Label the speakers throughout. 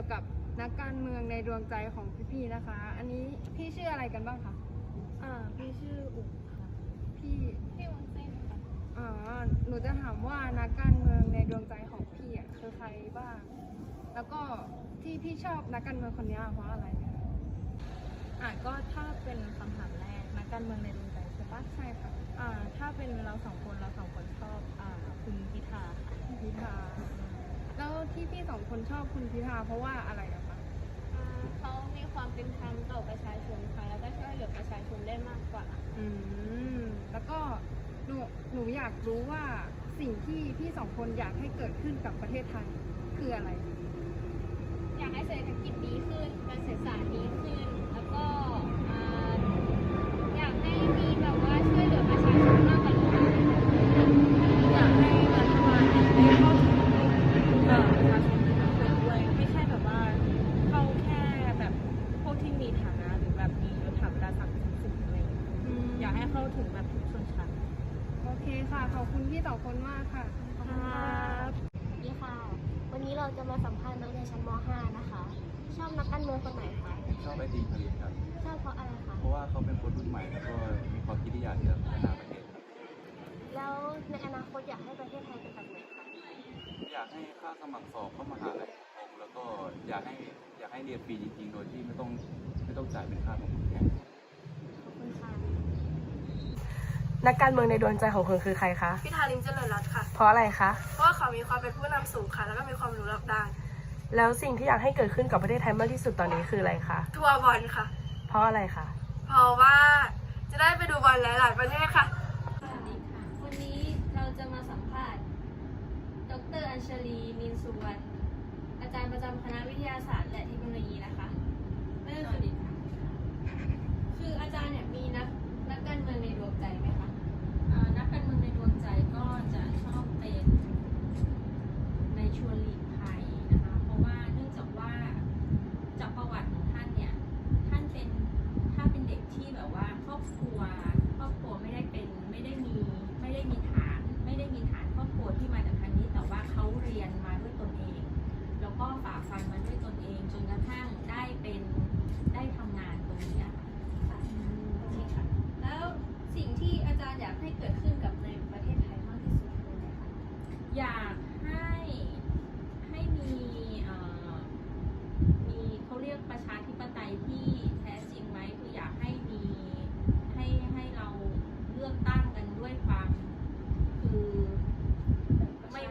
Speaker 1: กี่ยวกับนักการเมืองในดวงใจของพี่ๆนะคะ อันนี้พี่ชื่ออะไรกันบ้างคะ
Speaker 2: อ่าพี่ชื่ออุ๋ค่ะ
Speaker 1: พี่
Speaker 2: พี่วุ้นเส้นค่ะ
Speaker 1: อ๋อหนูจะถามว่านักการเมืองในดวงใจของพี่อะคือใครบ้าง แล้วก็ที่พี่ชอบนักการเมืองคนนี้เพราะอะไรคะ
Speaker 2: อ่าก็ถ้าเป็นคำถามแรกนักการเมืองในดวงใจใช่ปะ
Speaker 1: ใช่ค่ะ
Speaker 2: อ่าถ้าเป็นเราสองคนเราสองคนชอบอ่าคุณพิธาค่ะ
Speaker 1: คุณพิธาแล้วที่พี่ สองคนชอบคุณพิธาเพราะว่าอะไรอะคะ
Speaker 2: อ่าเขามีความเป็นธรรมต่อประชาชนค่ะแล้วก็ช่วยเหลือประชาชนได้มากกว่า
Speaker 1: อืม แล้วก็หนูหนูอยากรู้ว่าสิ่งที่พี่สองคนอยากให้เกิดขึ้นกับประเทศไทยคืออะไร
Speaker 2: อยากให้เศรษฐกิจดีขึ้นการศึกษาดีขึ้น แล้วก็อ่าอยากให้มีแบบว่าช่วยเหลือประชาชนมากกว่านี้ค่ะ
Speaker 3: อยากให้รัฐบาลเนี่ยได้เข้าถึงเอ่อประชาชนทุกคนด้วยไม่ใช่แบบว่าเข้าแค่แบบพวกที่มีฐานะหรือแบบมียศถาบรรดาศักดิ์สูงๆอะไรอย่างเงี้ยอยากให้ เข้าถึงแบบทุกชนชั้น
Speaker 1: โอเคค่ะ ขอบคุณพี่สองคนมากค่ะขอบคุณค่ะ
Speaker 4: สวัสดีค่ะ วันนี้เราจะมาสัมภาษณ์นักเรียนชั้นม .5 นะคะ ชอบนักการเมืองคนไหนคะ
Speaker 5: ชอบไอติมผลิตครับ
Speaker 4: ชอบเพราะอะไรคะ
Speaker 5: เพราะว่าเขาเป็นคนรุ่นใหม่แล้วก็มีความคิดที่อยากจะพัฒนาประเทศครับ
Speaker 4: แล้วในอนาคตอยากให้ประเทศไทยเป็นแบบไหนคะ
Speaker 5: อยากให้ค่าสมัครสอบเข้ามหาลัยถูกลงแล้วก็อยากให้อยากให้เรียนฟรีจริงๆ โดยที่ไม่ต้องไม่ต้องจ่ายเป็นค่าของคุณแทน
Speaker 4: ขอบคุณค่ะ
Speaker 6: นักการเมืองในดวงใจของคุณคือใครคะ
Speaker 3: พิธาลิมเจริญรัตน์ค่ะ
Speaker 6: เพราะอะไรคะ
Speaker 3: เพราะว่าเขามีความเป็นผู้นำสูงค่ะ แล้วก็มีความรู้รอบด้าน
Speaker 6: แล้วสิ่งที่อยากให้เกิดขึ้นกับประเทศไทยมากที่สุดตอนนี้คืออะไรคะ
Speaker 3: ทัวร์บอลค่ะ
Speaker 6: เพราะอะไรคะ
Speaker 3: เพราะว่าจะได้ไปดูบอลหลาย ๆ ประเทศค่ะ
Speaker 2: สวัสดีค่ะวันนี้เราจะมาสัมภาษณ์ ดรอัญชลีนินสุวรรณ อาจารย์ประจำคณะวิทยาศาสตร์และเทคโนโลยีนะคะนั่นก็คือคืออาจารย์เนี่ยมีนักนักการเมืองในดวงใจไหมคะ
Speaker 7: อ่านั การเมืองในดวงใจก็จะชอบเป็นในชวนหลีกภัยนะคะ เพราะว่าเนื่องจากว่าจากประวัติของท่านเนี่ย ท่านเป็นถ้าเป็นเด็กที่แบบว่าครอบครัว ครอบครัวไม่ได้เป็นไม่ได้มีไม่ได้มีฐาน ไม่ได้มีฐานครอบครัวที่มาจากทางนี้ แต่ว่าเขาเรียนมาด้วยตนเอง แล้วก็ฝ่าฟันมาด้วยตนเอง จนกระทั่งได้เป็นได้ทำงานตรงนี้อะค่ะ
Speaker 2: โอเคค่ะ แล้วสิ่งที่อาจารย์อยากให้เกิดขึ้นกับในประเทศไทยมากที่สุดคืออะไรคะ
Speaker 7: อยากให้ให้มีเอ่อมีเขาเรียกประชาธิปไตยที่แท้จริงไหมคืออยากให้มีให้ให้เราเลือกตั้งกันด้วยความคือไม่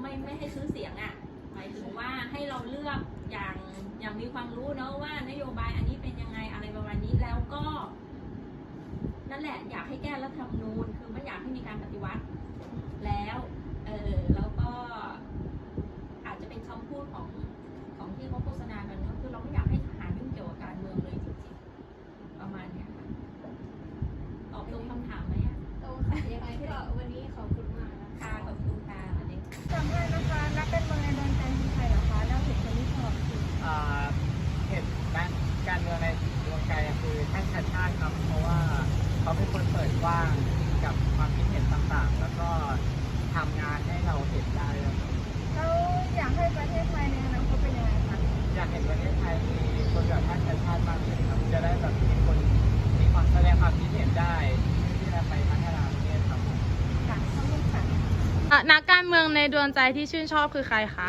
Speaker 7: ไม่ไม่ ให้ซื้อเสียงอะ่ะหมายถึงว่าให้เราเลือกอย่างอย่างมีความรู้เนอะว่านโยบายอันนี้เป็นยังไงอะไรประมาณนี้แล้วก็ นั่นแหละอยากให้แก้รัฐธรรมนูญคือไม่อยากให้มีการปฏิวัติ แล้วเออแล้วก็อาจจะเป็นคำพูดของของที่เขาโฆษณากันเนอะคือเราไม่อยากให้ทหารยุ่งเกี่ยวกับการเมืองเลยจริงๆประมาณเนี้ยค่ะตอบตรงคำถามไหมอะ
Speaker 2: ตรงค่ะยังไงก็วันนี้ขอบคุณ
Speaker 8: กว้างกับความคิดเห็นต่างๆ แล้วก็ทำงานให้เราเห็นได้ครับ
Speaker 1: แล้วอยากให้ประเทศไทยในอนาคตเป็นยังไงคะ
Speaker 8: อยากเห็นประเทศไทยมีคนแบบท่านชาติชาติมากขึ้นครับจะได้แบบมีคนมีความแสดงความคิดเห็นได้ที่จะไปพัฒนาประเทศครับ
Speaker 1: ค่ะขอบคุณค่ะ
Speaker 6: อะนักการเมืองในดวงใจที่ชื่นชอบคือใครคะ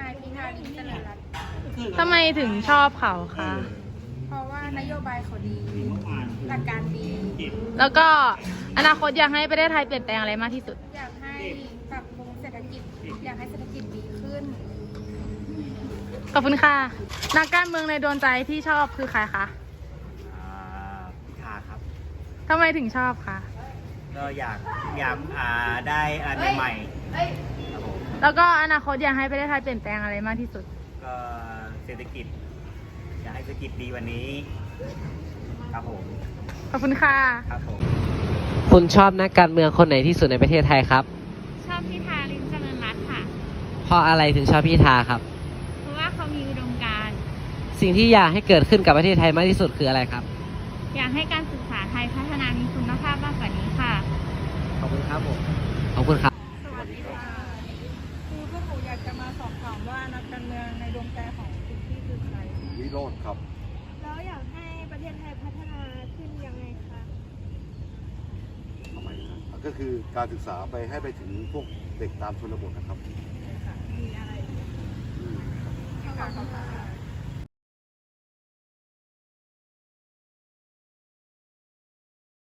Speaker 1: นายพิธาลิมเจริญรัตน์
Speaker 6: ทำไมถึงชอบเขาคะ
Speaker 1: เพราะว่านโยบายเขาดี หลักการดี
Speaker 6: แล้วก็อนาคตอยากให้ประเทศไทยเปลี่ยนแปลงอะไรมากที่สุด
Speaker 1: อยากให้ปรับปรุงเศรษฐกิจ อยากให้เศรษฐกิจดีขึ้น
Speaker 6: ขอบคุณค่ะ นักการเมืองในดวงใจที่ชอบคือใครคะ
Speaker 8: พิธาครับ
Speaker 6: ทำไมถึงชอบคะ
Speaker 8: ก็อยากอยากอ่าได้อะไรใหม่ๆครับผม
Speaker 6: แล้วก็อนาคตอยากให้ประเทศไทยเปลี่ยนแปลงอะไรมากที่สุด
Speaker 8: ก็เศรษฐกิจ อยากให้เศรษฐกิจดีกวันนี้ ครับผม
Speaker 6: ขอบคุณค่ะ
Speaker 8: ครับผม
Speaker 9: คุณชอบนักการเมืองคนไหนที่สุดในประเทศไทยครับ
Speaker 2: ชอบพิธาลิมเจริญรัตน์ค่ะ
Speaker 9: เพราะอะไรถึงชอบพิธาครับ
Speaker 2: เพราะว่าเขามีอุดมการณ์
Speaker 9: สิ่งที่อยากให้เกิดขึ้นกับประเทศไทยมากที่สุดคืออะไรครับ
Speaker 2: อยากให้การศึกษาไทยพัฒนามีคุณภาพมากกว่านี้ค่ะ
Speaker 9: ขอบคุณครับผม ขอบคุณครับ
Speaker 1: สวัสดีค่ะคือพวกหนูอยากจะมาสอบถามว่า
Speaker 3: นักการเมืองในดวงใจของคุณพี่คือใคร
Speaker 10: วิโรธครับ
Speaker 4: แล้วอยากให้ประเทศไทยพัฒนาขึ้นยังไงคะ
Speaker 10: ทำไมนะ ก็คือการศึกษาไปให้ไปถึงพวกเด็กตามชนบทนะครับ
Speaker 3: ค่ะมีอะไร
Speaker 10: อืม
Speaker 3: ที่การศึกษา